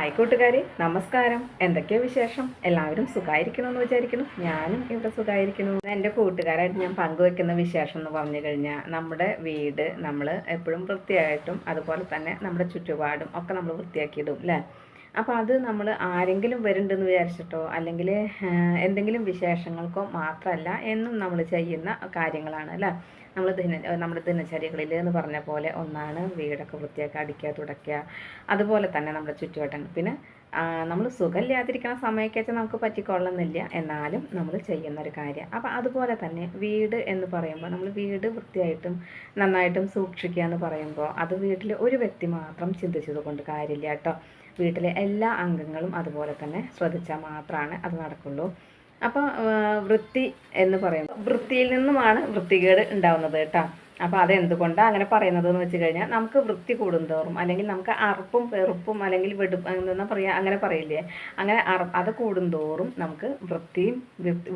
Hi കൂട്ടുകാരി നമസ്കാരം. എന്തൊക്കെയാ വിശേഷം? എല്ലാവരും സുഖമായിരിക്കണമെന്ന് വിചാരിക്കുന്നു. ഞാനും ഇവിടെ സുഖമായിരിക്കുന്നു എന്റെ കൂട്ടുകാരായിട്ട് ഞാൻ പങ്കുവെക്കുന്ന വിശേഷം എന്ന് പറഞ്ഞു കഴിഞ്ഞാൽ നമ്മുടെ വീട് നമ്മൾ എപ്പോഴും വൃത്തിയായിട്ടും അതുപോലെ തന്നെ നമ്മുടെ ചുറ്റുപാടും ഒക്കെ നമ്മൾ വൃത്തിയാക്കിയിടും അല്ലേ അപ്പോൾ അത് നമ്മൾ ആരെങ്കിലും വരുന്നുണ്ടെന്ന് വിചാരിച്ചിട്ടോ അല്ലെങ്കിൽ എന്തെങ്കിലും വിശേഷങ്ങൾക്കോ മാത്രമല്ല എന്നും നമ്മൾ ചെയ്യുന്ന കാര്യങ്ങളാണ് അല്ലേ നമ്മൾ ദിന നമ്മുടെ ദിനചര്യകളിൽ എന്ന് പറഞ്ഞ പോലെ ഒന്നാണ് വീടൊക്കെ വൃത്തിയാക്കുക അടിക്കുക തുടയ്ക്കുക. അതുപോലെ തന്നെ നമ്മുടെ ചുറ്റുവട്ടങ്ങൾ. പിന്നെ നമ്മൾ സുഖമില്ലാതിരിക്കുന്ന സമയമൊക്കെ നമുക്ക് പറ്റിക്കൊള്ളുന്നില്ല എന്നാലും നമ്മൾ ചെയ്യുന്ന ഒരു കാര്യം. അപ്പോൾ അതുപോലെ തന്നെ വീട് എന്ന് പറയുമ്പോൾ നമ്മൾ വീട് വൃത്തിയായിട്ടും നന്നായിട്ടും സൂക്ഷിക്കുക എന്ന് പറയുമ്പോൾ അത് വീട്ടിൽ ഒരു വ്യക്തി മാത്രം ചിന്തിച്ചത് കൊണ്ട് കാര്യമില്ല കേട്ടോ. വീട്ടിലെ എല്ലാ അംഗങ്ങളും അതുപോലെ തന്നെ ശ്രദ്ധിച്ചാൽ മാത്രമാണ് അത് നടക്കുള്ളൂ. അപ്പോൾ വൃത്തി എന്ന് പറയുന്നത്. വൃത്തിയിൽ നിന്നുമാണ് വൃത്തികേട് ഉണ്ടാവുന്നത് കേട്ടോ. അപ്പോൾ അതെന്തുകൊണ്ടാണ് അങ്ങനെ പറയുന്നത് എന്ന് വെച്ച് കഴിഞ്ഞാൽ നമുക്ക് വൃത്തി കൂടുന്തോറും അല്ലെങ്കിൽ നമുക്ക് അറുപ്പും വെറുപ്പും അല്ലെങ്കിൽ വെടുപ്പ് എന്താ പറയുക അങ്ങനെ പറയില്ലേ? അങ്ങനെ അറ അത് കൂടുന്തോറും നമുക്ക് വൃത്തിയും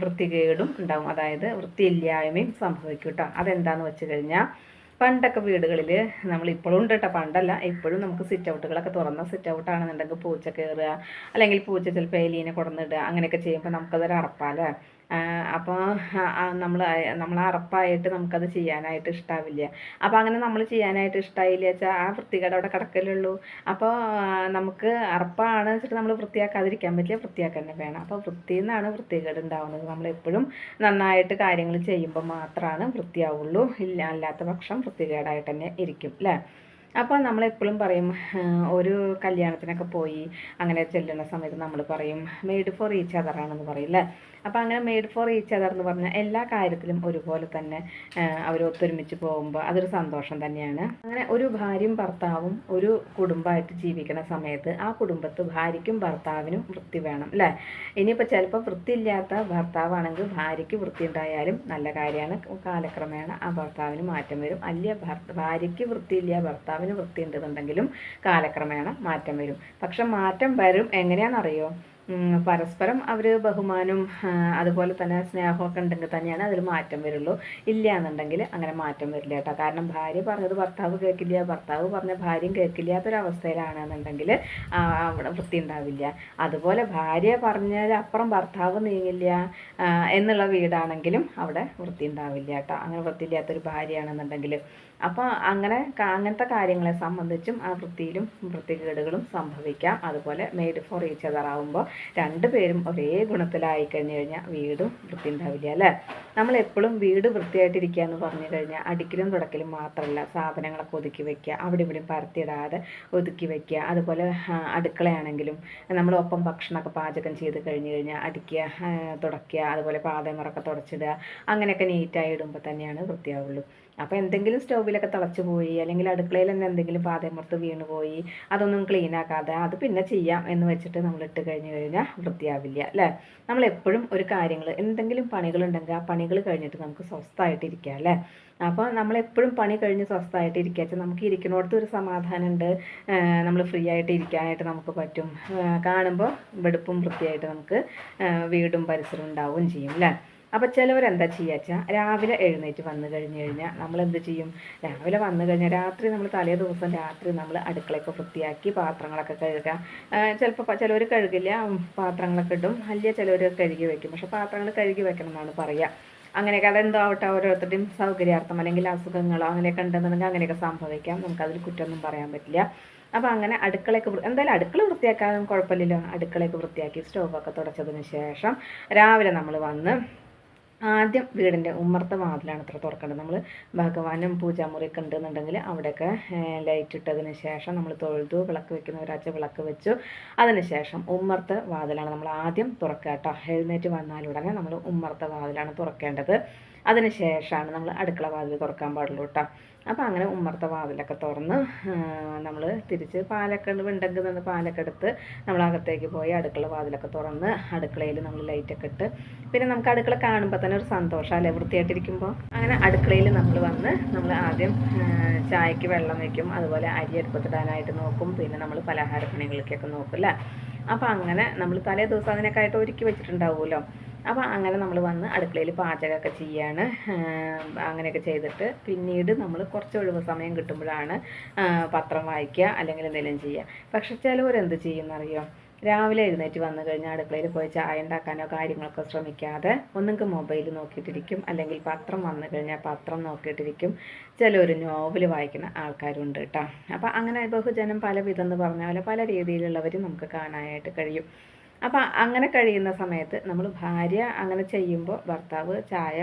വൃത്തികേടും ഉണ്ടാവും. അതായത് വൃത്തിയില്ലായ്മയും സംഭവിക്കും കേട്ടോ. അതെന്താന്ന് വെച്ച് കഴിഞ്ഞാൽ പണ്ടൊക്കെ വീടുകളിൽ നമ്മൾ ഇപ്പോഴും ഉണ്ട് കേട്ടോ പണ്ടല്ല ഇപ്പോഴും നമുക്ക് സിറ്റ് ഔട്ടുകളൊക്കെ തുറന്ന സിറ്റ് ഔട്ട് ആണെന്നുണ്ടെങ്കിൽ പൂച്ച കയറുക അല്ലെങ്കിൽ പൂച്ച ചിലപ്പോൾ എലീനെ കൊടന്നിടുക അങ്ങനെയൊക്കെ ചെയ്യുമ്പോൾ നമുക്കതൊരു അറപ്പാലേ അപ്പോൾ നമ്മൾ നമ്മൾ അറപ്പായിട്ട് നമുക്കത് ചെയ്യാനായിട്ട് ഇഷ്ടാവില്ല. അപ്പോൾ അങ്ങനെ നമ്മൾ ചെയ്യാനായിട്ട് ഇഷ്ടമായില്ല വെച്ചാൽ ആ വൃത്തികേട് അവിടെ കിടക്കലുള്ളൂ. അപ്പോൾ നമുക്ക് അറപ്പാണ് വെച്ചിട്ട് നമ്മൾ വൃത്തിയാക്കാതിരിക്കാൻ പറ്റില്ല വൃത്തിയാക്കാൻ തന്നെ വേണം. അപ്പോൾ വൃത്തിയിൽ നിന്നാണ് വൃത്തികേട് ഉണ്ടാവുന്നത്. നമ്മൾ എപ്പോഴും നന്നായിട്ട് കാര്യങ്ങൾ ചെയ്യുമ്പോൾ മാത്രമാണ് വൃത്തിയാവുള്ളൂ. ഇല്ല അല്ലാത്ത പക്ഷം വൃത്തികേടായിട്ട് തന്നെ ഇരിക്കും അല്ലേ അപ്പോൾ നമ്മളെപ്പോഴും പറയും ആ, ഒരു കല്യാണത്തിനൊക്കെ പോയി അങ്ങനെ ചെല്ലുന്ന സമയത്ത് നമ്മൾ പറയും മെയ്ഡ് ഫോർ ഈച്ച് പറയും അല്ലേ അപ്പോൾ അങ്ങനെ മെയ്ഡ് ഫോർ ഈച്ച് അതർ എന്ന് പറഞ്ഞാൽ എല്ലാ കാര്യത്തിലും ഒരുപോലെ തന്നെ അവർ ഒത്തൊരുമിച്ച് പോകുമ്പോൾ അതൊരു സന്തോഷം തന്നെയാണ്. അങ്ങനെ ഒരു ഭാര്യയും ഭർത്താവും ഒരു കുടുംബമായിട്ട് ജീവിക്കുന്ന സമയത്ത് ആ കുടുംബത്ത് ഭാര്യയ്ക്കും ഭർത്താവിനും വൃത്തി വേണം അല്ലേ ഇനിയിപ്പോൾ ചിലപ്പോൾ വൃത്തിയില്ലാത്ത ഭർത്താവാണെങ്കിൽ ഭാര്യയ്ക്ക് വൃത്തി ഉണ്ടായാലും നല്ല കാര്യമാണ്. കാലക്രമേണ ആ ഭർത്താവിന് മാറ്റം വരും. അല്ല ഭാര്യയ്ക്ക് വൃത്തിയില്ല ഭർത്താവിന് വൃത്തി ഉണ്ടെന്നുണ്ടെങ്കിലും കാലക്രമേണ മാറ്റം വരും. പക്ഷെ മാറ്റം വരും എങ്ങനെയാണെന്നറിയോ? പരസ്പരം അവർ ബഹുമാനവും അതുപോലെ തന്നെ സ്നേഹമൊക്കെ ഉണ്ടെങ്കിൽ തന്നെയാണ് അതിൽ മാറ്റം വരുള്ളൂ. ഇല്ല എന്നുണ്ടെങ്കിൽ അങ്ങനെ മാറ്റം വരില്ല കേട്ടോ. കാരണം ഭാര്യ പറഞ്ഞത് ഭർത്താവ് കേൾക്കില്ല ഭർത്താവ് പറഞ്ഞ ഭാര്യയും കേൾക്കില്ലാത്തൊരവസ്ഥയിലാണെന്നുണ്ടെങ്കിൽ അവിടെ വൃത്തി ഉണ്ടാവില്ല. അതുപോലെ ഭാര്യ പറഞ്ഞതിലപ്പുറം ഭർത്താവ് നീങ്ങില്ല എന്നുള്ള വീടാണെങ്കിലും അവിടെ വൃത്തി ഉണ്ടാവില്ല കേട്ടോ. അങ്ങനെ വൃത്തിയില്ലാത്തൊരു ഭാര്യയാണെന്നുണ്ടെങ്കിൽ. അപ്പോൾ അങ്ങനെ അങ്ങനത്തെ കാര്യങ്ങളെ സംബന്ധിച്ചും ആ വൃത്തിയിലും വൃത്തികേടുകളും സംഭവിക്കാം. അതുപോലെ മെയ്ഡ് ഫോർ ഈച്ച് അതർ രണ്ടുപേരും ഒരേ ഗുണത്തിലായി കഴിഞ്ഞു കഴിഞ്ഞാൽ വീടും വൃത്തി ഉണ്ടാവില്ല അല്ലേ? നമ്മൾ എപ്പോഴും വീട് വൃത്തിയായിട്ടിരിക്കുക എന്ന് പറഞ്ഞു കഴിഞ്ഞാൽ അടിക്കലും തുടക്കലും മാത്രമല്ല. സാധനങ്ങളൊക്കെ ഒതുക്കി വെക്കുക അവിടെ ഇവിടെയും പരത്തിയിടാതെ ഒതുക്കി വെക്കുക. അതുപോലെ അടുക്കളയാണെങ്കിലും നമ്മൾ ഒപ്പം ഭക്ഷണമൊക്കെ പാചകം ചെയ്ത് കഴിഞ്ഞു കഴിഞ്ഞാൽ അടിക്കുക തുടയ്ക്കുക അതുപോലെ പാതമറൊക്കെ തുടച്ചിടുക. അങ്ങനെയൊക്കെ നീറ്റായി ഇടുമ്പോൾ തന്നെയാണ് വൃത്തിയാവുള്ളൂ. അപ്പോൾ എന്തെങ്കിലും സ്റ്റൗവിലൊക്കെ തിളച്ച് പോയി അല്ലെങ്കിൽ അടുക്കളയിൽ തന്നെ എന്തെങ്കിലും പാതമർത്ത് വീണ് പോയി അതൊന്നും ക്ലീൻ ആക്കാതെ അത് പിന്നെ ചെയ്യാം എന്ന് വെച്ചിട്ട് നമ്മൾ ഇട്ട് കഴിഞ്ഞ് കഴിഞ്ഞാൽ വൃത്തിയാവില്ല അല്ലേ? നമ്മൾ എപ്പോഴും ഒരു കാര്യങ്ങൾ എന്തെങ്കിലും പണികളുണ്ടെങ്കിൽ ആ പണികൾ കഴിഞ്ഞിട്ട് നമുക്ക് സ്വസ്ഥമായിട്ടിരിക്കുക അല്ലേ? അപ്പോൾ നമ്മൾ എപ്പോഴും പണി കഴിഞ്ഞ് സ്വസ്ഥമായിട്ട് ഇരിക്കുക നമുക്ക് ഇരിക്കുന്നിടത്ത് ഒരു സമാധാനമുണ്ട്. നമ്മൾ ഫ്രീ ആയിട്ട് ഇരിക്കാനായിട്ട് നമുക്ക് പറ്റും. കാണുമ്പോൾ വെടുപ്പും വൃത്തിയായിട്ട് നമുക്ക് വീടും പരിസരവും ഉണ്ടാവുകയും ചെയ്യും അല്ലേ? അപ്പോൾ ചിലവരെന്താ ചെയ്യുക വെച്ചാൽ രാവിലെ എഴുന്നേറ്റ് വന്നു കഴിഞ്ഞ് കഴിഞ്ഞാൽ നമ്മൾ എന്ത് ചെയ്യും? രാവിലെ വന്നു കഴിഞ്ഞാൽ രാത്രി നമ്മൾ തലേ ദിവസം രാത്രി നമ്മൾ അടുക്കളയൊക്കെ വൃത്തിയാക്കി പാത്രങ്ങളൊക്കെ കഴുകുക ചിലപ്പോൾ ചിലവർ കഴുകില്ല പാത്രങ്ങളൊക്കെ ഇടും. അല്ലെ ചിലവർ കഴുകി വയ്ക്കും പക്ഷെ പാത്രങ്ങൾ കഴുകി വെക്കണം എന്നാണ് പറയുക അങ്ങനെയൊക്കെ അതെന്തോ ആവട്ടെ ഓരോരുത്തരുടെയും സൗകര്യാർത്ഥം അല്ലെങ്കിൽ അസുഖങ്ങളോ അങ്ങനെയൊക്കെ ഉണ്ടെന്നുണ്ടെങ്കിൽ അങ്ങനെയൊക്കെ സംഭവിക്കാം. നമുക്കതിൽ കുറ്റമൊന്നും പറയാൻ പറ്റില്ല. അപ്പോൾ അങ്ങനെ അടുക്കളയൊക്കെ എന്തായാലും അടുക്കള വൃത്തിയാക്കാൻ കുഴപ്പമില്ലല്ലോ. അടുക്കളയൊക്കെ വൃത്തിയാക്കി സ്റ്റോവൊക്കെ തുടച്ചതിന് ശേഷം രാവിലെ നമ്മൾ വന്ന് ആദ്യം വീടിന്റെ ഉമ്മർത്ത വാതിലാണ് അത്ര തുറക്കേണ്ടത്. നമ്മൾ ഭഗവാനും പൂജാമുറിയൊക്കെ ഉണ്ടെന്നുണ്ടെങ്കിൽ അവിടെയൊക്കെ ലൈറ്റ് ഇട്ടതിന് ശേഷം നമ്മൾ തൊഴുതു വിളക്ക് വെക്കുന്ന ഒരാഴ്ച വിളക്ക് വെച്ചു. അതിന് ശേഷം ഉമ്മർത്ത വാതിലാണ് നമ്മൾ ആദ്യം തുറക്കുക കേട്ടോ. എഴുന്നേറ്റ് വന്നാലുടനെ നമ്മൾ ഉമ്മർത്ത വാതിലാണ് തുറക്കേണ്ടത്. അതിന് ശേഷമാണ് നമ്മൾ അടുക്കള വാതിൽ തുറക്കാൻ പാടുള്ളൂ കേട്ടോ അപ്പോൾ അങ്ങനെ ഉമ്മർത്ത വാതിലൊക്കെ തുറന്ന് നമ്മൾ തിരിച്ച് പാലൊക്കെ വിണ്ടെങ്കിൽ നിന്ന് പാലൊക്കെ എടുത്ത് നമ്മൾ അകത്തേക്ക് പോയി അടുക്കള വാതിലൊക്കെ തുറന്ന് അടുക്കളയിൽ നമ്മൾ ലൈറ്റൊക്കെ ഇട്ട് പിന്നെ നമുക്ക് അടുക്കള കാണുമ്പോൾ തന്നെ ഒരു സന്തോഷം അല്ലേ വൃത്തിയായിട്ടിരിക്കുമ്പോൾ അങ്ങനെ അടുക്കളയിൽ നമ്മൾ വന്ന് നമ്മൾ ആദ്യം ചായക്ക് വെള്ളം വയ്ക്കും അതുപോലെ അരി അടുപ്പത്തിടാനായിട്ട് നോക്കും പിന്നെ നമ്മൾ പലഹാര നോക്കും അല്ലേ അപ്പോൾ അങ്ങനെ നമ്മൾ തലേ ദിവസം അതിനൊക്കെ ആയിട്ട് ഒരുക്കി വെച്ചിട്ടുണ്ടാവുമല്ലോ. അപ്പോൾ അങ്ങനെ നമ്മൾ വന്ന് അടുക്കളയിൽ പാചകമൊക്കെ ചെയ്യാണ്. അങ്ങനെയൊക്കെ ചെയ്തിട്ട് പിന്നീട് നമ്മൾ കുറച്ച് ഒഴിവ് സമയം കിട്ടുമ്പോഴാണ് പത്രം വായിക്കുക അല്ലെങ്കിൽ എന്തെങ്കിലും ചെയ്യുക. പക്ഷെ ചിലവരെന്ത് ചെയ്യുമെന്നറിയോ രാവിലെ എഴുന്നേറ്റ് വന്നു കഴിഞ്ഞാൽ അടുക്കളയിൽ പോയി ചായ ഉണ്ടാക്കാനോ കാര്യങ്ങളൊക്കെ ശ്രമിക്കാതെ ഒന്നുകിൽ മൊബൈൽ നോക്കിയിട്ടിരിക്കും. അല്ലെങ്കിൽ പത്രം വന്നു കഴിഞ്ഞാൽ പത്രം നോക്കിയിട്ടിരിക്കും. ചിലർ നോവൽ വായിക്കുന്ന ആൾക്കാരുണ്ട് കേട്ടോ അപ്പോൾ അങ്ങനെ ബഹുജനം പല വിധം എന്ന് പോലെ പല രീതിയിലുള്ളവരും നമുക്ക് കാണാനായിട്ട് കഴിയും. അപ്പോൾ അങ്ങനെ കഴിയുന്ന സമയത്ത് നമ്മൾ ഭാര്യ അങ്ങനെ ചെയ്യുമ്പോൾ ഭർത്താവ് ചായ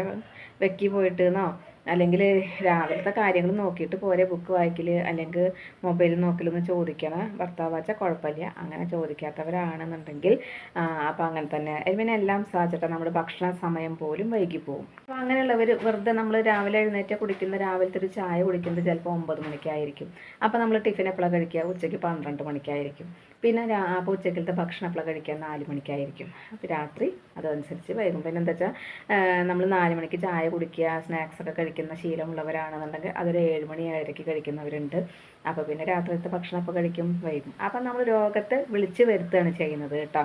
വെക്കി പോയിട്ട് എന്നോ അല്ലെങ്കിൽ രാവിലത്തെ കാര്യങ്ങൾ നോക്കിയിട്ട് പോരെ ബുക്ക് വായിക്കൽ അല്ലെങ്കിൽ മൊബൈൽ നോക്കലൊന്ന് ചോദിക്കണം ഭർത്താവ് വച്ചാൽ കുഴപ്പമില്ല അങ്ങനെ ചോദിക്കാത്തവരാണെന്നുണ്ടെങ്കിൽ അപ്പോൾ അങ്ങനെ തന്നെ. പിന്നെ എല്ലാം സാധിച്ചിട്ട് നമ്മുടെ ഭക്ഷണ സമയം പോലും വൈകി പോകും അപ്പോൾ അങ്ങനെയുള്ളവർ വെറുതെ നമ്മൾ രാവിലെ എഴുന്നേറ്റ് കുടിക്കുന്ന രാവിലത്തെ ഒരു ചായ കുടിക്കുന്നത് ചിലപ്പോൾ ഒമ്പത് മണിക്കായിരിക്കും. അപ്പോൾ നമ്മൾ ടിഫിൻ എപ്പോഴാണ് കഴിക്കുക? ഉച്ചയ്ക്ക് പന്ത്രണ്ട് മണിക്കായിരിക്കും. പിന്നെ രാ അപ്പോൾ ഉച്ചക്കലത്തെ ഭക്ഷണം എപ്പോഴാണ് കഴിക്കുക? നാല് മണിക്കായിരിക്കും. അപ്പോൾ രാത്രി അതനുസരിച്ച് വൈകും. പിന്നെ എന്താ വെച്ചാൽ നമ്മൾ നാല് മണിക്ക് ചായ കുടിക്കുക സ്നാക്സ് ഒക്കെ കഴിക്കുന്ന ശീലമുള്ളവരാണെന്നുണ്ടെങ്കിൽ അതൊരു ഏഴുമണി ഏഴരയ്ക്ക് കഴിക്കുന്നവരുണ്ട്. അപ്പോൾ പിന്നെ രാത്രിത്തെ ഭക്ഷണം അപ്പോൾ കഴിക്കും വൈകും. അപ്പം നമ്മൾ രോഗത്തെ വിളിച്ച് വരുത്തുകയാണ് ചെയ്യുന്നത് കേട്ടോ.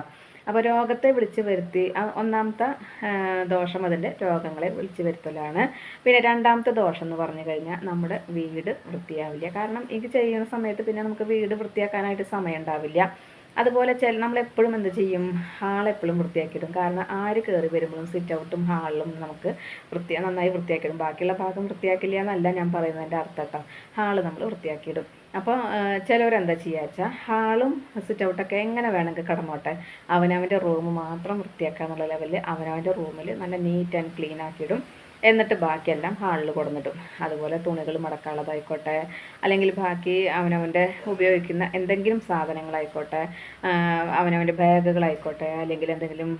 അപ്പോൾ രോഗത്തെ വിളിച്ചു വരുത്തി ഒന്നാമത്തെ ദോഷം അതിന്റെ രോഗങ്ങളെ വിളിച്ചു വരുത്തലാണ്. പിന്നെ രണ്ടാമത്തെ ദോഷം എന്ന് പറഞ്ഞു കഴിഞ്ഞാൽ നമ്മുടെ വീട് വൃത്തിയാവില്ല. കാരണം ഇത് ചെയ്യുന്ന സമയത്ത് പിന്നെ നമുക്ക് വീട് വൃത്തിയാക്കാനായിട്ട് സമയം ഉണ്ടാവില്ല. അതുപോലെ ചില നമ്മളെപ്പോഴും എന്ത് ചെയ്യും? ഹാളെപ്പോഴും വൃത്തിയാക്കിയിടും. കാരണം ആര് കയറി വരുമ്പോഴും സിറ്റ് ഔട്ടും ഹാളിലും നമുക്ക് വൃത്തി നന്നായി വൃത്തിയാക്കിയിടും. ബാക്കിയുള്ള ഭാഗം വൃത്തിയാക്കില്ല എന്നല്ല ഞാൻ പറയുന്നതിന്റെ അർത്ഥം കേട്ടോ. ഹാൾ നമ്മൾ വൃത്തിയാക്കിയിടും. അപ്പോൾ ചിലവരെന്താ ചെയ്യുക വെച്ചാൽ ഹാളും സിറ്റ് ഔട്ടൊക്കെ എങ്ങനെ വേണമെങ്കിൽ കിടന്നോട്ടെ? അവനവന്റെ റൂം മാത്രം വൃത്തിയാക്കുക എന്നുള്ള ലെവലിൽ അവനവന്റെ റൂമിൽ നല്ല നീറ്റ് ആൻഡ് ക്ലീൻ ആക്കിയിടും. എന്നിട്ട് ബാക്കിയെല്ലാം ഹാളിൽ കൊടുന്നിടും. അതുപോലെ തുണികൾ മടക്കാനുള്ളതായിക്കോട്ടെ അല്ലെങ്കിൽ ബാക്കി അവനവന്റെ ഉപയോഗിക്കുന്ന എന്തെങ്കിലും സാധനങ്ങളായിക്കോട്ടെ അവനവന്റെ ബാഗുകളായിക്കോട്ടെ അല്ലെങ്കിൽ എന്തെങ്കിലും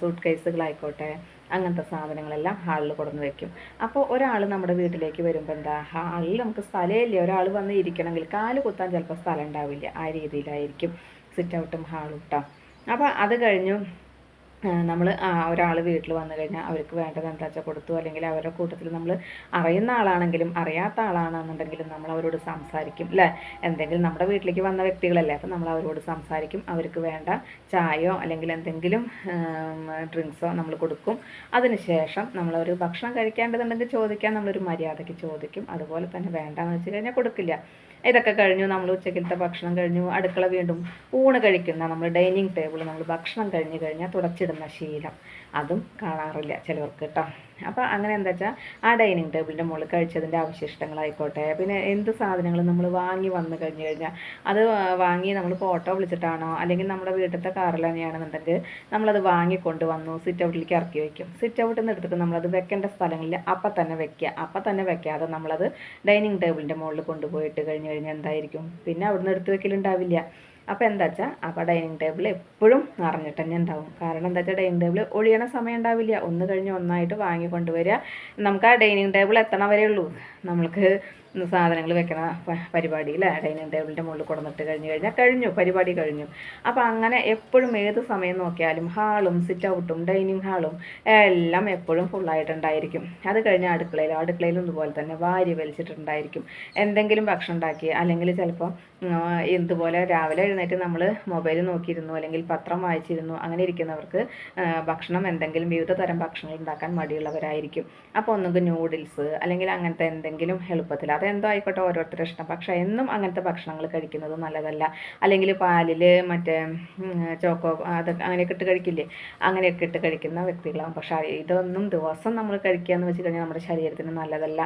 സൂട്ട് കേസുകളായിക്കോട്ടെ അങ്ങനത്തെ സാധനങ്ങളെല്ലാം ഹാളിൽ കൊടുന്ന് വെക്കും. അപ്പോൾ ഒരാൾ നമ്മുടെ വീട്ടിലേക്ക് വരുമ്പോൾ എന്താ ഹാളിൽ നമുക്ക് സ്ഥലമില്ല. ഒരാൾ വന്ന് ഇരിക്കണമെങ്കിൽ കാൽ കുത്താൻ ചിലപ്പോൾ സ്ഥലം ഉണ്ടാവില്ല. ആ രീതിയിലായിരിക്കും സിറ്റ് ഔട്ടും ഹാളും അപ്പോൾ അത് കഴിഞ്ഞു നമ്മൾ ഒരാൾ വീട്ടിൽ വന്നു കഴിഞ്ഞാൽ അവർക്ക് വേണ്ടത് എന്താ വെച്ചാൽ കൊടുത്തു. അല്ലെങ്കിൽ അവരുടെ കൂട്ടത്തിൽ നമ്മൾ അറിയുന്ന ആളാണെങ്കിലും അറിയാത്ത ആളാണെന്നുണ്ടെങ്കിലും നമ്മൾ അവരോട് സംസാരിക്കും അല്ലേ എന്തെങ്കിലും നമ്മുടെ വീട്ടിലേക്ക് വന്ന വ്യക്തികളല്ലേ അപ്പം നമ്മൾ അവരോട് സംസാരിക്കും. അവർക്ക് വേണ്ട ചായയോ അല്ലെങ്കിൽ എന്തെങ്കിലും ഡ്രിങ്ക്സോ നമ്മൾ കൊടുക്കും. അതിനുശേഷം നമ്മളൊരു ഭക്ഷണം കഴിക്കേണ്ടതുണ്ടെങ്കിൽ ചോദിക്കാൻ നമ്മളൊരു മര്യാദയ്ക്ക് ചോദിക്കും. അതുപോലെ തന്നെ വേണ്ടാന്ന് വെച്ച് കഴിഞ്ഞാൽ കൊടുക്കില്ല. ഇതൊക്കെ കഴിഞ്ഞു നമ്മൾ ഉച്ചക്കലത്തെ ഭക്ഷണം കഴിഞ്ഞു അടുക്കള വീണ്ടും ഊണ് കഴിക്കുന്ന നമ്മൾ ഡൈനിങ് ടേബിൾ നമ്മൾ ഭക്ഷണം കഴിഞ്ഞ് കഴിഞ്ഞാൽ തുടച്ചിടുന്ന ശീലം. അതും കാണാറില്ല ചിലവർക്ക് കേട്ടോ അപ്പോൾ അങ്ങനെ എന്താ വെച്ചാൽ ആ ഡൈനിങ് ടേബിളിന്റെ മുകളിൽ കഴിച്ചതിന്റെ അവശിഷ്ടങ്ങളായിക്കോട്ടെ. പിന്നെ എന്ത് സാധനങ്ങൾ നമ്മൾ വാങ്ങി വന്നു കഴിഞ്ഞു കഴിഞ്ഞാൽ അത് വാങ്ങി നമ്മൾ ഫോട്ടോ വിളിച്ചിട്ടാണോ അല്ലെങ്കിൽ നമ്മുടെ വീട്ടിലത്തെ കാറിൽ തന്നെയാണെന്നുണ്ടെങ്കിൽ നമ്മളത് വാങ്ങിക്കൊണ്ട് വന്നു സിറ്റ് ഔട്ടിലേക്ക് ഇറക്കി വയ്ക്കും സിറ്റ് ഔട്ടിൽ നിന്ന് എടുത്തിട്ട് നമ്മളത് വെക്കേണ്ട സ്ഥലങ്ങളിൽ അപ്പം തന്നെ വെക്കുക. അപ്പം തന്നെ വെക്കാതെ നമ്മളത് ഡൈനിങ് ടേബിളിന്റെ മുകളിൽ കൊണ്ടുപോയിട്ട് കഴിഞ്ഞ് കഴിഞ്ഞാൽ എന്തായിരിക്കും? പിന്നെ അവിടുന്ന് എടുത്ത് വെക്കലുണ്ടാവില്ല. അപ്പോൾ എന്താ വെച്ചാൽ അപ്പോൾ ഡൈനിങ് ടേബിൾ എപ്പോഴും നിറഞ്ഞിട്ട് തന്നെ ഉണ്ടാവും. കാരണം എന്താ വെച്ചാൽ ഡൈനിങ് ടേബിൾ ഒഴിയണ സമയം ഉണ്ടാവില്ല. ഒന്ന് കഴിഞ്ഞ് ഒന്നായിട്ട് വാങ്ങി കൊണ്ടുവരിക. നമുക്ക് ആ ഡൈനിങ് ടേബിൾ എത്തണ വരെ ഉള്ളൂ. നമ്മൾക്ക് സാധനങ്ങൾ വെക്കണ പരിപാടി അല്ലേ ഡൈനിങ് ടേബിളിന്റെ മുകളിൽ കൊടുന്നിട്ട് കഴിഞ്ഞ് കഴിഞ്ഞാൽ കഴിഞ്ഞു പരിപാടി കഴിഞ്ഞു. അപ്പോൾ അങ്ങനെ എപ്പോഴും ഏത് സമയം നോക്കിയാലും ഹാളും സിറ്റ് ഔട്ടും ഡൈനിങ് ഹാളും എല്ലാം എപ്പോഴും ഫുള്ളായിട്ടുണ്ടായിരിക്കും അത് കഴിഞ്ഞ് അടുക്കളയിൽ അടുക്കളയിലും ഇതുപോലെ തന്നെ വാരി വലിച്ചിട്ടുണ്ടായിരിക്കും. എന്തെങ്കിലും ഭക്ഷണം ഉണ്ടാക്കി അല്ലെങ്കിൽ ചിലപ്പോൾ ഇതുപോലെ രാവിലെ എഴുന്നേറ്റ് നമ്മൾ മൊബൈൽ നോക്കിയിരുന്നു അല്ലെങ്കിൽ പത്രം വായിച്ചിരുന്നു അങ്ങനെ ഇരിക്കുന്നവർക്ക് ഭക്ഷണം എന്തെങ്കിലും വിവിധ തരം ഭക്ഷണങ്ങൾ ഉണ്ടാക്കാൻ മടിയുള്ളവരായിരിക്കും. അപ്പോൾ ഒന്നുകിൽ നൂഡിൽസ് അല്ലെങ്കിൽ അങ്ങനത്തെ എന്തെങ്കിലും എളുപ്പത്തിൽ അതെന്തോ ആയിക്കോട്ടെ ഓരോരുത്തരുടെ ഇഷ്ടം. പക്ഷേ എന്നും അങ്ങനത്തെ ഭക്ഷണങ്ങൾ കഴിക്കുന്നത് നല്ലതല്ല. അല്ലെങ്കിൽ പാലിൽ മറ്റേ ചോക്കോ അത് അങ്ങനെയൊക്കെ ഇട്ട് കഴിക്കില്ലേ? അങ്ങനെയൊക്കെ ഇട്ട് കഴിക്കുന്ന വ്യക്തികളാണ് പക്ഷേ ഇതൊന്നും ദിവസം നമ്മൾ കഴിക്കുക എന്ന് വെച്ച് കഴിഞ്ഞാൽ നമ്മുടെ ശരീരത്തിന് നല്ലതല്ല.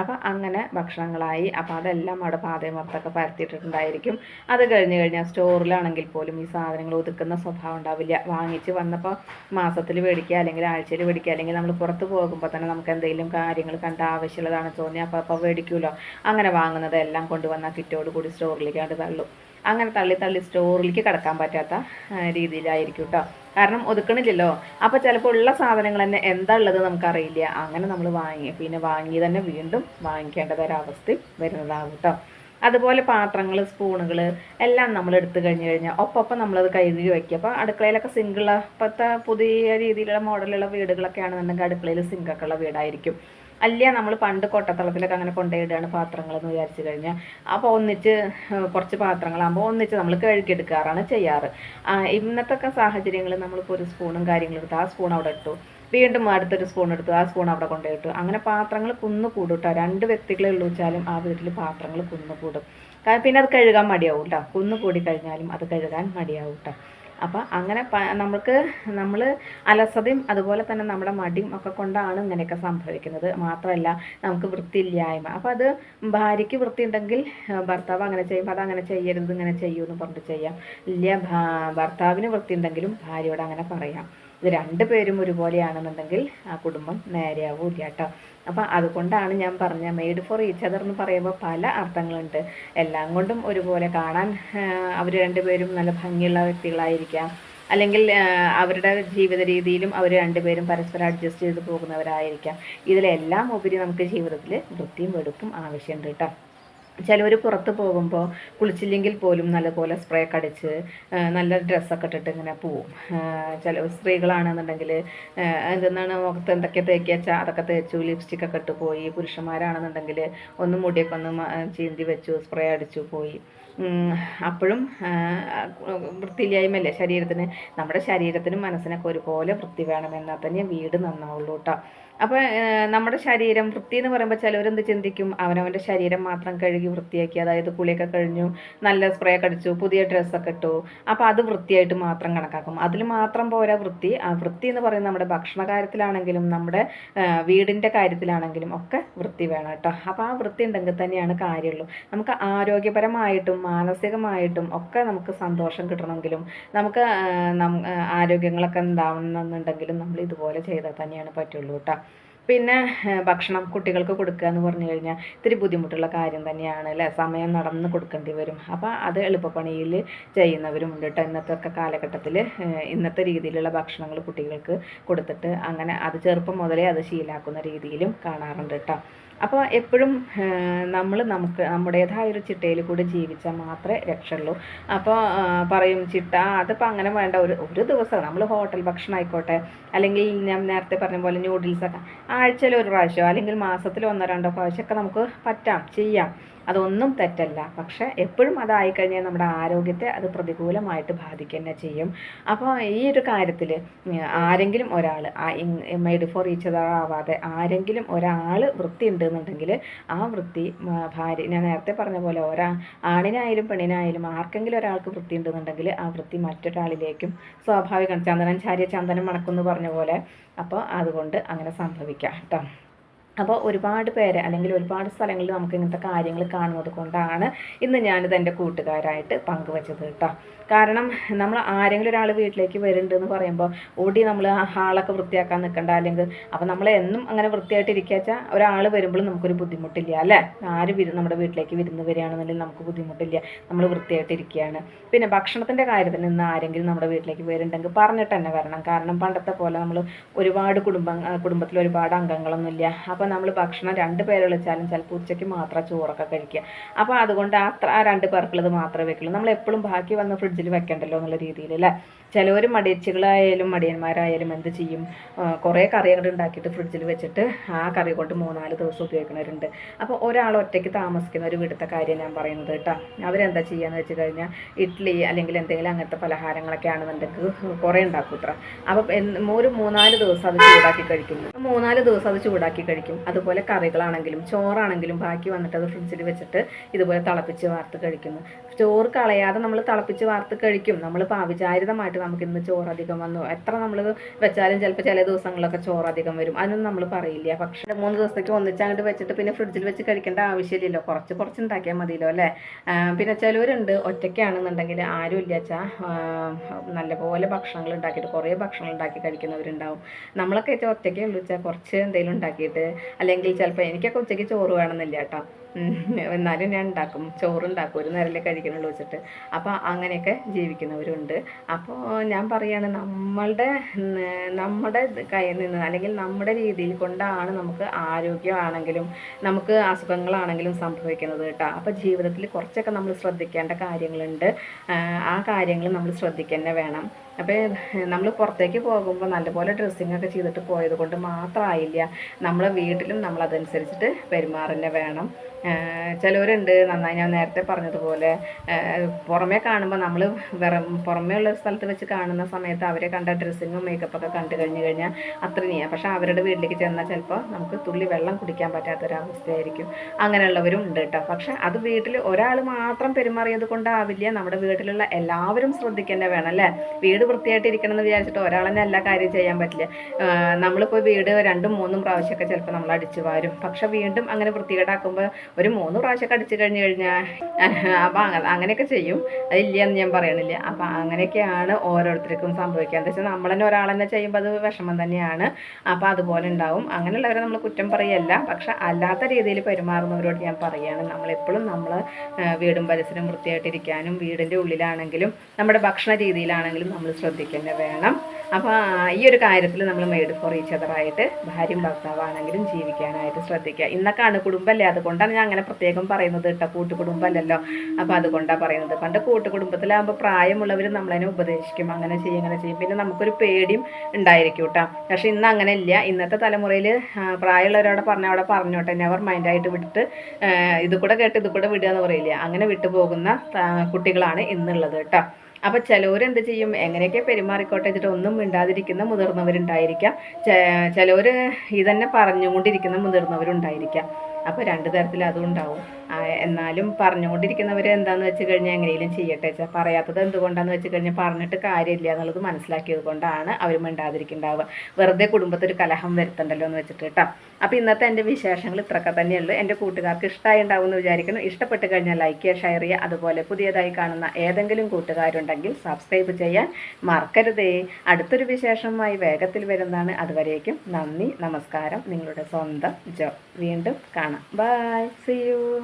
അപ്പോൾ അങ്ങനെ ഭക്ഷണങ്ങളായി. അപ്പോൾ അതെല്ലാം അവിടെ പാതയമർത്തൊക്കെ പരത്തിയിട്ടിട്ടുണ്ടായിരിക്കും അത് കഴിഞ്ഞ് കഴിഞ്ഞാൽ സ്റ്റോറിലാണെങ്കിൽ പോലും ഈ സാധനങ്ങൾ ഒതുക്കുന്ന സ്വഭാവം ഉണ്ടാവില്ല. വാങ്ങിച്ച് വന്നപ്പോൾ മാസത്തിൽ മേടിക്കുക അല്ലെങ്കിൽ ആഴ്ചയിൽ മേടിക്കുക അല്ലെങ്കിൽ നമ്മൾ പുറത്ത് പോകുമ്പോൾ തന്നെ നമുക്ക് എന്തെങ്കിലും കാര്യങ്ങൾ കണ്ട ആവശ്യമുള്ളതാണ് തോന്നി അപ്പോൾ അപ്പോൾ മേടിക്കുമല്ലോ അങ്ങനെ വാങ്ങുന്നതെല്ലാം കൊണ്ടുവന്ന കിറ്റോട് കൂടി സ്റ്റോറിലേക്ക് അത് തള്ളും. അങ്ങനെ തള്ളി തള്ളി സ്റ്റോറിലേക്ക് കിടക്കാൻ പറ്റാത്ത രീതിയിലായിരിക്കും കേട്ടോ കാരണം ഒതുക്കണില്ലല്ലോ. അപ്പോൾ ചിലപ്പോൾ ഉള്ള സാധനങ്ങൾ തന്നെ എന്താ ഉള്ളത് നമുക്കറിയില്ല. അങ്ങനെ നമ്മൾ വാങ്ങി പിന്നെ വാങ്ങി തന്നെ വീണ്ടും വാങ്ങിക്കേണ്ടതൊരവസ്ഥ വരുന്നതാകും കേട്ടോ അതുപോലെ പാത്രങ്ങൾ സ്പൂണുകൾ എല്ലാം നമ്മൾ എടുത്തു കഴിഞ്ഞു കഴിഞ്ഞാൽ ഒപ്പം നമ്മളത് കഴുകി വയ്ക്കുക അപ്പോൾ അടുക്കളയിലൊക്കെ സിങ്കുള്ള ഇപ്പോഴത്തെ പുതിയ രീതിയിലുള്ള മോഡലുള്ള വീടുകളൊക്കെ ആണെന്നുണ്ടെങ്കിൽ അടുക്കളയിൽ സിങ്കൊക്കെ ഉള്ള വീടായിരിക്കും. അല്ല നമ്മൾ പണ്ട് കൊട്ടത്തളത്തിലൊക്കെ അങ്ങനെ കൊണ്ടുപോയിടുകയാണ് പാത്രങ്ങൾ എന്ന് വിചാരിച്ചു കഴിഞ്ഞാൽ അപ്പോൾ ഒന്നിച്ച് കുറച്ച് പാത്രങ്ങളാകുമ്പോൾ ഒന്നിച്ച് നമ്മൾ കഴുകിയെടുക്കാറാണ് ചെയ്യാറ്. ഇന്നത്തെ ഒക്കെ സാഹചര്യങ്ങളിൽ നമ്മളിപ്പോൾ ഒരു സ്പൂണും കാര്യങ്ങളും എടുത്ത് ആ സ്പൂൺ അവിടെ ഇട്ടു. വീണ്ടും അടുത്തൊരു സ്പൂൺ എടുത്തു ആ സ്പൂൺ അവിടെ കൊണ്ടുപോയിട്ടു അങ്ങനെ പാത്രങ്ങൾ കുന്നു കൂടും രണ്ട് വ്യക്തികളെ ഉള്ളു വെച്ചാലും ആ വീട്ടിൽ പാത്രങ്ങൾ കുന്നു കൂടും. പിന്നെ അത് കഴുകാൻ മടിയാവും കേട്ടോ കുന്നു കൂടി കഴിഞ്ഞാലും അത് കഴുകാൻ മടിയാവും കേട്ടോ അപ്പം അങ്ങനെ നമുക്ക് നമ്മൾ അലസതയും അതുപോലെ തന്നെ നമ്മുടെ മടിയും ഒക്കെ കൊണ്ടാണ് ഇങ്ങനെയൊക്കെ സംഭവിക്കുന്നത്. മാത്രമല്ല നമുക്ക് വൃത്തിയില്ലായ്മ. അപ്പോൾ അത് ഭാര്യയ്ക്ക് വൃത്തി ഉണ്ടെങ്കിൽ ഭർത്താവ് അങ്ങനെ ചെയ്യുമ്പോൾ അത് അങ്ങനെ ചെയ്യരുത് ഇങ്ങനെ ചെയ്യൂ എന്ന് പറഞ്ഞിട്ട് ചെയ്യാം. ഇല്ല ഭർത്താവിന് വൃത്തി ഉണ്ടെങ്കിലും ഭാര്യയോട് അങ്ങനെ പറയാം. ഇത് രണ്ടു പേരും ഒരുപോലെയാണെന്നുണ്ടെങ്കിൽ ആ കുടുംബം നേരെയാവൂല കേട്ടോ. അപ്പം അതുകൊണ്ടാണ് ഞാൻ പറഞ്ഞ മെയ്ഡ് ഫോർ ഈച്ച് അതർ എന്ന് പറയുമ്പോൾ പല അർത്ഥങ്ങളുണ്ട്. എല്ലാം കൊണ്ടും ഒരുപോലെ കാണാൻ അവർ രണ്ടുപേരും നല്ല ഭംഗിയുള്ള വ്യക്തികളായിരിക്കാം. അല്ലെങ്കിൽ അവരുടെ ജീവിത രീതിയിലും അവർ രണ്ടുപേരും പരസ്പരം അഡ്ജസ്റ്റ് ചെയ്ത് പോകുന്നവരായിരിക്കാം. ഇതിലെല്ലാം ഉപരി നമുക്ക് ജീവിതത്തിൽ വൃത്തിയും വെടുപ്പും ആവശ്യമുണ്ട് കേട്ടോ. ചിലവർ പുറത്ത് പോകുമ്പോൾ കുളിച്ചില്ലെങ്കിൽ പോലും നല്ലപോലെ സ്പ്രേ ഒക്കെ അടിച്ച് നല്ല ഡ്രസ്സൊക്കെ ഇട്ടിട്ട് ഇങ്ങനെ പോവും. ചില സ്ത്രീകളാണെന്നുണ്ടെങ്കിൽ എന്തെന്നാണ് മുഖത്ത് എന്തൊക്കെ തേക്കി വെച്ചാൽ അതൊക്കെ തേച്ചു ലിപ്സ്റ്റിക് ഒക്കെ ഇട്ട് പോയി. പുരുഷന്മാരാണെന്നുണ്ടെങ്കിൽ ഒന്ന് മുടിയൊക്കെ ഒന്ന് ചീന്തി വെച്ചു സ്പ്രേ അടിച്ചു പോയി. അപ്പോഴും വൃത്തിയില്ലായ്മയല്ലേ ശരീരത്തിന്? നമ്മുടെ ശരീരത്തിനും മനസ്സിനൊക്കെ ഒരുപോലെ വൃത്തി വേണമെന്നാൽ തന്നെ വീട് നന്നാവുള്ളൂ കേട്ടോ അപ്പോൾ നമ്മുടെ ശരീരം വൃത്തി എന്ന് പറയുമ്പോൾ ചിലവരെന്ത് ചിന്തിക്കും? അവനവന്റെ ശരീരം മാത്രം കഴുകി വൃത്തിയാക്കി അതായത് കുളിയൊക്കെ കഴിഞ്ഞു നല്ല സ്പ്രേ ഒക്കെ അടിച്ചു പുതിയ ഡ്രസ്സൊക്കെ ഇട്ടു അപ്പോൾ അത് വൃത്തിയായിട്ട് മാത്രം കണക്കാക്കും. അതിൽ മാത്രം പോരാ വൃത്തി. ആ വൃത്തി എന്ന് പറയുന്നത് നമ്മുടെ ഭക്ഷണ കാര്യത്തിലാണെങ്കിലും നമ്മുടെ വീടിന്റെ കാര്യത്തിലാണെങ്കിലും ഒക്കെ വൃത്തി വേണം കേട്ടോ. അപ്പോൾ ആ വൃത്തി ഉണ്ടെങ്കിൽ തന്നെയാണ് കാര്യമുള്ളൂ നമുക്ക് ആരോഗ്യപരമായിട്ടും മാനസികമായിട്ടും ഒക്കെ നമുക്ക് സന്തോഷം കിട്ടണമെങ്കിലും നമുക്ക് ആരോഗ്യങ്ങളൊക്കെ ഉണ്ടാവണമെന്നുണ്ടെങ്കിലും നമ്മൾ ഇതുപോലെ ചെയ്താൽ തന്നെയാണ് പറ്റുള്ളൂ കേട്ടോ. പിന്നെ ഭക്ഷണം കുട്ടികൾക്ക് കൊടുക്കുക എന്ന് പറഞ്ഞു കഴിഞ്ഞാൽ ഇത്തിരി ബുദ്ധിമുട്ടുള്ള കാര്യം തന്നെയാണ് അല്ലേ? സമയം നടന്ന് കൊടുക്കേണ്ടി വരും. അപ്പോൾ അത് എളുപ്പപ്പണിയിൽ ചെയ്യുന്നവരും ഉണ്ട് കേട്ടോ ഇന്നത്തെ ഒക്കെ കാലഘട്ടത്തിൽ ഇന്നത്തെ രീതിയിലുള്ള ഭക്ഷണങ്ങൾ കുട്ടികൾക്ക് കൊടുത്തിട്ട് അങ്ങനെ അത് ചെറുപ്പം മുതലേ അത് ശീലാക്കുന്ന രീതിയിലും കാണാറുണ്ട് കേട്ടോ അപ്പോൾ എപ്പോഴും നമ്മൾ നമുക്ക് നമ്മുടേതായ ഒരു ചിട്ടയിൽ കൂടി ജീവിച്ചാൽ മാത്രമേ രക്ഷയുള്ളൂ. അപ്പോൾ പറയും ചിട്ട അതിപ്പോൾ അങ്ങനെ വേണ്ട. ഒരു ഒരു ദിവസം നമ്മൾ ഹോട്ടൽ ഭക്ഷണം ആയിക്കോട്ടെ. അല്ലെങ്കിൽ ഞാൻ നേരത്തെ പറഞ്ഞ പോലെ ന്യൂഡിൽസൊക്കെ ആഴ്ചയിൽ ഒരു പ്രാവശ്യം അല്ലെങ്കിൽ മാസത്തിൽ ഒന്നോ രണ്ടോ പ്രാവശ്യമൊക്കെ നമുക്ക് പറ്റാം ചെയ്യാം. അതൊന്നും തെറ്റല്ല. പക്ഷെ എപ്പോഴും അതായിക്കഴിഞ്ഞാൽ നമ്മുടെ ആരോഗ്യത്തെ അത് പ്രതികൂലമായിട്ട് ബാധിക്കുക തന്നെ ചെയ്യും. അപ്പോൾ ഈ ഒരു കാര്യത്തിൽ ആരെങ്കിലും ഒരാൾ മെയ്ഡ് ഫോർ ഈച്ച് അതർ ആവാതെ ആരെങ്കിലും ഒരാൾ വൃത്തി ഉണ്ടെന്നുണ്ടെങ്കിൽ ആ വൃത്തി ഭാര്യ ഞാൻ നേരത്തെ പറഞ്ഞ പോലെ ഒരാ ആണിനായാലും പെണ്ണിനായാലും ആർക്കെങ്കിലും ഒരാൾക്ക് വൃത്തി ഉണ്ടെന്നുണ്ടെങ്കിൽ ആ വൃത്തി മറ്റൊരാളിലേക്കും സ്വാഭാവികം ചന്ദനം ചാരിയ ചന്ദനം മണക്കുമെന്ന് പറഞ്ഞ പോലെ. അപ്പോൾ അതുകൊണ്ട് അങ്ങനെ സംഭവിക്കാം കേട്ടോ. അപ്പോൾ ഒരുപാട് പേര് അല്ലെങ്കിൽ ഒരുപാട് സ്ഥലങ്ങളിൽ നമുക്ക് ഇങ്ങനത്തെ കാര്യങ്ങൾ കാണുന്നത് കൊണ്ടാണ് ഇന്ന് ഞാനിത് എന്റെ കൂട്ടുകാരായിട്ട് പങ്കുവച്ചത് കേട്ടോ. കാരണം നമ്മൾ ആരെങ്കിലും ഒരാൾ വീട്ടിലേക്ക് വരുന്നുണ്ട് എന്ന് പറയുമ്പോൾ ഓടി നമ്മൾ ആ ഹാളൊക്കെ വൃത്തിയാക്കാൻ നിൽക്കണ്ട അല്ലെങ്കിൽ അപ്പോൾ നമ്മൾ എന്നും അങ്ങനെ വൃത്തിയായിട്ട് ഇരിക്കുക വെച്ചാൽ ഒരാൾ വരുമ്പോഴും നമുക്കൊരു ബുദ്ധിമുട്ടില്ല അല്ലേ? ആര് വിരു നമ്മുടെ വീട്ടിലേക്ക് വിരുന്ന് വരികയാണെന്നുണ്ടെങ്കിൽ നമുക്ക് ബുദ്ധിമുട്ടില്ല. നമ്മൾ വൃത്തിയായിട്ട് ഇരിക്കുകയാണ് പിന്നെ ഭക്ഷണത്തിന്റെ കാര്യത്തിൽ നിന്ന് ആരെങ്കിലും നമ്മുടെ വീട്ടിലേക്ക് വരുന്നുണ്ടെങ്കിൽ പറഞ്ഞിട്ട് തന്നെ വരണം. കാരണം പണ്ടത്തെ പോലെ നമ്മൾ ഒരുപാട് കുടുംബ കുടുംബത്തിൽ ഒരുപാട് അംഗങ്ങളൊന്നുമില്ല അപ്പോൾ നമ്മൾ ഭക്ഷണം രണ്ട് പേര് വിളിച്ചാലും ചിലപ്പോൾ ഉച്ചയ്ക്ക് മാത്രം ചോറൊക്കെ കഴിക്കുക. അപ്പോൾ അതുകൊണ്ട് അത്ര ആ രണ്ട് പേർക്കുള്ളത് മാത്രമേ വെക്കുള്ളൂ. നമ്മൾ എപ്പോഴും ബാക്കി വന്ന് ഫ്രിഡ്ജിൽ വെക്കണ്ടല്ലോ എന്നുള്ള രീതിയിൽ അല്ലേ? ചിലവർ മടിയച്ചികളായാലും മടിയന്മാരായാലും എന്ത് ചെയ്യും? കുറേ കറികൾ ഉണ്ടാക്കിയിട്ട് ഫ്രിഡ്ജിൽ വെച്ചിട്ട് ആ കറി കൊണ്ട് മൂന്നാൽ ദിവസം ഉപയോഗിക്കുന്നവരുണ്ട് അപ്പോൾ ഒരാൾ ഒറ്റയ്ക്ക് താമസിക്കുന്ന ഒരു വീടുത്തെ കാര്യം ഞാൻ പറയുന്നത് കേട്ടോ. അവരെന്താ ചെയ്യാന്ന് വെച്ച് കഴിഞ്ഞാൽ ഇഡ്ഡലി അല്ലെങ്കിൽ എന്തെങ്കിലും അങ്ങനത്തെ പലഹാരങ്ങളൊക്കെ ആണെന്നുണ്ടെങ്കിൽ കുറേ ഉണ്ടാക്കും ഇത്ര അപ്പം ഒരു മൂന്നാൽ ദിവസം അത് ചൂടാക്കി കഴിക്കും. മൂന്നാൽ ദിവസം അത് ചൂടാക്കി കഴിക്കും. അതുപോലെ കറികളാണെങ്കിലും ചോറാണെങ്കിലും ബാക്കി വന്നിട്ട് അത് ഫ്രിഡ്ജിൽ വെച്ചിട്ട് ഇതുപോലെ തിളപ്പിച്ച് വാർത്ത് കഴിക്കുന്നു. ചോറ് കളയാതെ നമ്മൾ തിളപ്പിച്ച് വാർത്ത് കഴിക്കും. നമ്മൾ അവിചാരിതമായിട്ട് നമുക്ക് ഇന്ന് ചോറ് അധികം വന്നു. എത്ര നമ്മൾ വെച്ചാലും ചിലപ്പോൾ ചില ദിവസങ്ങളൊക്കെ ചോറ് അധികം വരും. അതിനൊന്നും നമ്മൾ പറയില്ല. പക്ഷേ മൂന്ന് ദിവസത്തേക്ക് ഒന്നിച്ച് അങ്ങോട്ട് വെച്ചിട്ട് പിന്നെ ഫ്രിഡ്ജിൽ വെച്ച് കഴിക്കേണ്ട ആവശ്യമില്ലല്ലോ. കുറച്ച് കുറച്ച് ഉണ്ടാക്കിയാൽ മതിയല്ലോ അല്ലേ? പിന്നെ ചിലവരുണ്ട് ഒറ്റയ്ക്കാണെന്നുണ്ടെങ്കിൽ ആരും ഇല്ല വെച്ചാൽ നല്ലപോലെ ഭക്ഷണങ്ങൾ ഉണ്ടാക്കിയിട്ട് കുറേ ഭക്ഷണങ്ങൾ ഉണ്ടാക്കി കഴിക്കുന്നവരുണ്ടാവും. നമ്മളൊക്കെ വെച്ചാൽ ഒറ്റയ്ക്കേ ഉള്ളൂ വെച്ചാൽ കുറച്ച് എന്തെങ്കിലും ഉണ്ടാക്കിയിട്ട് അല്ലെങ്കിൽ ചിലപ്പോൾ എനിക്കൊക്കെ ഉച്ചയ്ക്ക് ചോറ് വേണമെന്നില്ല കേട്ടോ. എന്നാലും ഞാൻ ഉണ്ടാക്കും. ചോറുണ്ടാക്കും. ഒരു നേരമല്ലേ കഴിക്കണുള്ളൂ വെച്ചിട്ട്. അപ്പോൾ അങ്ങനെയൊക്കെ ജീവിക്കുന്നവരുണ്ട്. അപ്പോൾ ഞാൻ പറയാണ് നമ്മളുടെ നമ്മുടെ കയ്യിൽ നിന്ന് അല്ലെങ്കിൽ നമ്മുടെ രീതിയിൽ കൊണ്ടാണ് നമുക്ക് ആരോഗ്യമാണെങ്കിലും നമുക്ക് അസുഖങ്ങളാണെങ്കിലും സംഭവിക്കുന്നത് കേട്ടോ. അപ്പോൾ ജീവിതത്തിൽ കുറച്ചൊക്കെ നമ്മൾ ശ്രദ്ധിക്കേണ്ട കാര്യങ്ങളുണ്ട്. ആ കാര്യങ്ങൾ നമ്മൾ ശ്രദ്ധിക്കുക തന്നെ വേണം. അപ്പോൾ നമ്മൾ പുറത്തേക്ക് പോകുമ്പോൾ നല്ലപോലെ ഡ്രസ്സിങ് ഒക്കെ ചെയ്തിട്ട് പോയത് കൊണ്ട് മാത്രമായില്ല നമ്മളെ വീട്ടിലും നമ്മൾ അതനുസരിച്ചിട്ട് പെരുമാറന്നെ വേണം. ചിലവരുണ്ട് നന്നായി ഞാൻ നേരത്തെ പറഞ്ഞതുപോലെ. പുറമേ കാണുമ്പോൾ നമ്മൾ വെറും പുറമേ ഉള്ള സ്ഥലത്ത് വെച്ച് കാണുന്ന സമയത്ത് അവരെ കണ്ട ഡ്രസ്സിങ്ങും മേക്കപ്പൊക്കെ കണ്ടു കഴിഞ്ഞ് കഴിഞ്ഞാൽ അത്രയും പക്ഷേ അവരുടെ വീട്ടിലേക്ക് ചെന്നാൽ ചിലപ്പോൾ നമുക്ക് തുള്ളി വെള്ളം കുടിക്കാൻ പറ്റാത്തൊരവസ്ഥയായിരിക്കും. അങ്ങനെയുള്ളവരും ഉണ്ട് കേട്ടോ പക്ഷെ അത് വീട്ടിൽ ഒരാൾ മാത്രം പെരുമാറിയത് കൊണ്ടാവില്ല. നമ്മുടെ വീട്ടിലുള്ള എല്ലാവരും ശ്രദ്ധിക്കേണ്ട വേണം അല്ലേ? വീട് വൃത്തിയായിട്ട് ഇരിക്കണം എന്ന് വിചാരിച്ചിട്ട് ഒരാളെന്നെ എല്ലാ കാര്യം ചെയ്യാൻ പറ്റില്ല. നമ്മളിപ്പോൾ വീട് രണ്ടും മൂന്നും പ്രാവശ്യമൊക്കെ ചിലപ്പോൾ നമ്മൾ അടിച്ചു വാരും. പക്ഷെ വീണ്ടും അങ്ങനെ വൃത്തികേടാക്കുമ്പോൾ ഒരു മൂന്ന് പ്രാവശ്യമൊക്കെ അടിച്ചു കഴിഞ്ഞു കഴിഞ്ഞാൽ അപ്പം അങ്ങനെ അങ്ങനെയൊക്കെ ചെയ്യും. അതില്ല എന്ന് ഞാൻ പറയണില്ല. അപ്പം അങ്ങനെയൊക്കെയാണ് ഓരോരുത്തർക്കും സംഭവിക്കുക. എന്താ വെച്ചാൽ നമ്മൾ തന്നെ ഒരാളെന്നെ ചെയ്യുമ്പോൾ അത് വിഷമം തന്നെയാണ്. അപ്പോൾ അതുപോലെ ഉണ്ടാവും. അങ്ങനെയുള്ളവരെ നമ്മൾ കുറ്റം പറയല്ല. പക്ഷെ അല്ലാത്ത രീതിയിൽ പെരുമാറുന്നവരോട് ഞാൻ പറയുകയാണ് നമ്മളെപ്പോഴും നമ്മൾ വീടും പരിസരം വൃത്തിയായിട്ടിരിക്കാനും വീടിന്റെ ഉള്ളിലാണെങ്കിലും നമ്മുടെ ഭക്ഷണ രീതിയിലാണെങ്കിലും നമ്മൾ ശ്രദ്ധിക്കുക വേണം. അപ്പോൾ ഈ ഒരു കാര്യത്തിൽ നമ്മൾ മെയ്ഡ് ഫോർ ഈച്ച് അതറായിട്ട് ഭാര്യയും ഭർത്താവാണെങ്കിലും ജീവിക്കാനായിട്ട് ശ്രദ്ധിക്കുക. ഇന്നൊക്കെ അണുകുടുംബമല്ലേ അതുകൊണ്ടാണ് ഞാൻ അങ്ങനെ പ്രത്യേകം പറയുന്നത് കേട്ടോ. കൂട്ടുകുടുംബമല്ലല്ലോ. അപ്പോൾ അതുകൊണ്ടാണ് പറയുന്നത്. പണ്ട് കൂട്ടുകുടുംബത്തിലാകുമ്പോൾ പ്രായമുള്ളവർ നമ്മളതിനെ ഉപദേശിക്കും. അങ്ങനെ ചെയ്യും അങ്ങനെ ചെയ്യും. പിന്നെ നമുക്കൊരു പേടിയും ഉണ്ടായിരിക്കും കേട്ടോ. പക്ഷേ ഇന്ന് അങ്ങനെ ഇല്ല ഇന്നത്തെ തലമുറയിൽ പ്രായമുള്ളവരോട് പറഞ്ഞ അവിടെ പറഞ്ഞോട്ടെ. നെവർ മൈൻഡായിട്ട് വിട്ടിട്ട് ആ, ഇത് കൂടെ കേട്ട് ഇത് കൂടെ വിടുക എന്ന് പറയില്ല? അങ്ങനെ വിട്ടുപോകുന്ന കുട്ടികളാണ് ഇന്നുള്ളത് കേട്ടോ. അപ്പോൾ ചിലവരെന്ത് ചെയ്യും? എങ്ങനെയൊക്കെ പെരുമാറിക്കോട്ടെ എന്നിട്ട് ഒന്നും മിണ്ടാതിരിക്കുന്ന മുതിർന്നവരുണ്ടായിരിക്കാം. ചിലവർ ഇതന്നെ പറഞ്ഞുകൊണ്ടിരിക്കുന്ന മുതിർന്നവരുണ്ടായിരിക്കാം. അപ്പോൾ രണ്ട് തരത്തിൽ അതും ഉണ്ടാവും എന്നാലും പറഞ്ഞുകൊണ്ടിരിക്കുന്നവർ എന്താന്ന് വെച്ച് കഴിഞ്ഞാൽ എങ്ങനെയും ചെയ്യട്ടെ വെച്ചാൽ പറയാത്തത് എന്തുകൊണ്ടാന്ന് വെച്ച് കഴിഞ്ഞാൽ പറഞ്ഞിട്ട് കാര്യമില്ല എന്നുള്ളത് മനസ്സിലാക്കിയത് കൊണ്ടാണ് അവർ മിണ്ടാതിരിക്കുന്നുണ്ടാവുക വെറുതെ കുടുംബത്തിൽ ഒരു കലഹം വരുത്തണ്ടല്ലോ എന്ന് വെച്ചിട്ട് കേട്ടോ അപ്പോൾ ഇന്നത്തെ എന്റെ വിശേഷങ്ങൾ ഇത്രയൊക്കെ തന്നെയുള്ളൂ. എന്റെ കൂട്ടുകാർക്ക് ഇഷ്ടമായി ഉണ്ടാവും എന്ന് വിചാരിക്കുന്നു. ഇഷ്ടപ്പെട്ട് കഴിഞ്ഞാൽ ലൈക്ക് ചെയ്യുക ഷെയർ ചെയ്യുക. അതുപോലെ പുതിയതായി കാണുന്ന ഏതെങ്കിലും കൂട്ടുകാരുണ്ടെങ്കിൽ സബ്സ്ക്രൈബ് ചെയ്യാൻ മറക്കരുതേ. അടുത്തൊരു വിശേഷമായി വേഗത്തിൽ വരുന്നതാണ്. അതുവരേക്കും നന്ദി നമസ്കാരം. നിങ്ങളുടെ സ്വന്തം ജോ. വീണ്ടും കാണാം. By C U